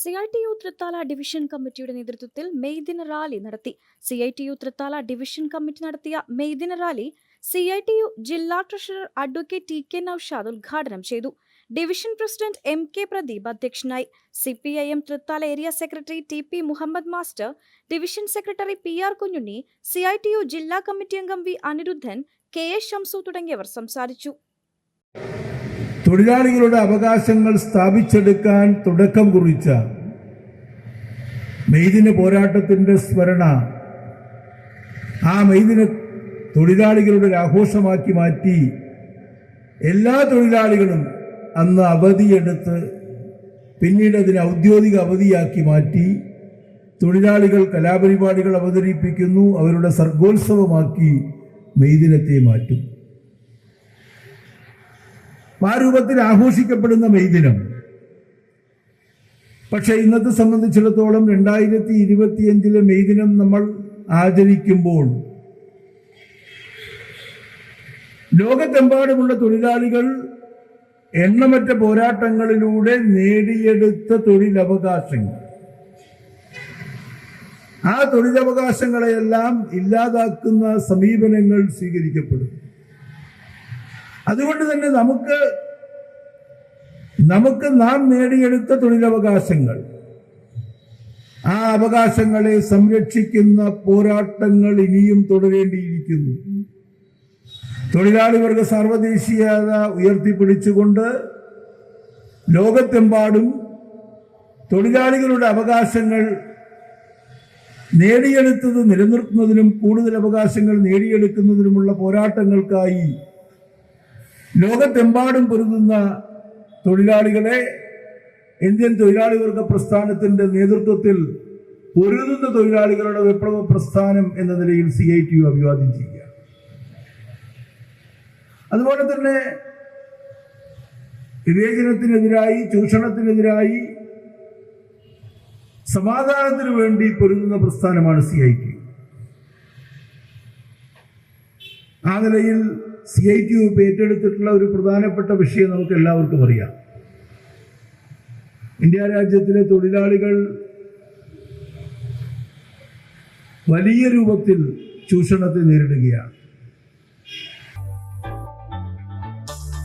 C I T U Thrithala division കമ്മിറ്റിയുടെ നേതൃത്വത്തിൽ May ദിന റാലി നടത്തി. C I T U Thrithala division committee നടത്തിയ മെയ് ദിന rally C I T U ജില്ലാ treasurer advocate T K Naushad ഉദ്ഘാടനം ചെയ്തു. Division president M K Pradeep അധ്യക്ഷനായി C P I M Thrithala area secretary T P Muhammad master division secretary P R Kunhunni C I T U ജില്ലാ committee അംഗം V Aniruddhan K S Shamsu തുടങ്ങിയവർ സംസാരിച്ചു. തൊഴിലാളികളുടെ അവകാശങ്ങൾ സ്ഥാപിച്ചെടുക്കാൻ തുടക്കം കുറിച്ച മെയ്ദിന പോരാട്ടത്തിന്റെ സ്മരണ ആ മെയ്ദിന തൊഴിലാളികളുടെ ഒരു ആഘോഷമാക്കി മാറ്റി എല്ലാ തൊഴിലാളികളും അന്ന് അവധിയെടുത്ത് പിന്നീട് അതിനെ ഔദ്യോഗിക അവധിയാക്കി മാറ്റി തൊഴിലാളികൾ കലാപരിപാടികൾ അവതരിപ്പിക്കുന്നു അവരുടെ സർഗോത്സവമാക്കി മെയ്ദിനത്തെ മാറ്റും. ആ രൂപത്തിൽ ആഘോഷിക്കപ്പെടുന്ന മെയ്ദിനം. പക്ഷെ ഇന്നത്തെ സംബന്ധിച്ചിടത്തോളം രണ്ടായിരത്തി ഇരുപത്തിയഞ്ചിലെ മെയ്ദിനം നമ്മൾ ആചരിക്കുമ്പോൾ ലോകത്തെമ്പാടുമുള്ള തൊഴിലാളികൾ എണ്ണമറ്റ പോരാട്ടങ്ങളിലൂടെ നേടിയെടുത്ത തൊഴിലവകാശങ്ങൾ. ആ തൊഴിലവകാശങ്ങളെയെല്ലാം ഇല്ലാതാക്കുന്ന സമീപനങ്ങൾ സ്വീകരിക്കപ്പെടും. അതുകൊണ്ട് തന്നെ നമുക്ക് നമുക്ക് നാം നേടിയെടുത്ത തൊഴിലവകാശങ്ങൾ ആ അവകാശങ്ങളെ സംരക്ഷിക്കുന്ന പോരാട്ടങ്ങൾ ഇനിയും തുടരേണ്ടിയിരിക്കുന്നു. തൊഴിലാളി വർഗ സാർവദേശീയത ഉയർത്തിപ്പിടിച്ചുകൊണ്ട് ലോകത്തെമ്പാടും തൊഴിലാളികളുടെ അവകാശങ്ങൾ നേടിയെടുത്തത് നിലനിർത്തുന്നതിനും കൂടുതൽ അവകാശങ്ങൾ നേടിയെടുക്കുന്നതിനുമുള്ള പോരാട്ടങ്ങൾക്കായി ലോകത്തെമ്പാടും പൊരുതുന്ന തൊഴിലാളികളെ ഇന്ത്യൻ തൊഴിലാളി വർഗ പ്രസ്ഥാനത്തിന്റെ നേതൃത്വത്തിൽ പൊരുതുന്ന തൊഴിലാളികളുടെ വിപ്ലവ പ്രസ്ഥാനം എന്ന നിലയിൽ സി ഐ ടി യു അഭിവാദ്യം ചെയ്യുക. അതുപോലെ തന്നെ വിവേചനത്തിനെതിരായി ചൂഷണത്തിനെതിരായി സമാധാനത്തിന് വേണ്ടി പൊരുതുന്ന പ്രസ്ഥാനമാണ് സി ഐ ടി ആ നിലയിൽ സി ഐ ടി യു ഏറ്റെടുത്തിട്ടുള്ള ഒരു പ്രധാനപ്പെട്ട വിഷയം നമുക്ക് എല്ലാവർക്കും അറിയാം. ഇന്ത്യ രാജ്യത്തിലെ തൊഴിലാളികൾ വലിയ രൂപത്തിൽ ചൂഷണത്തെ നേരിടുകയാണ്.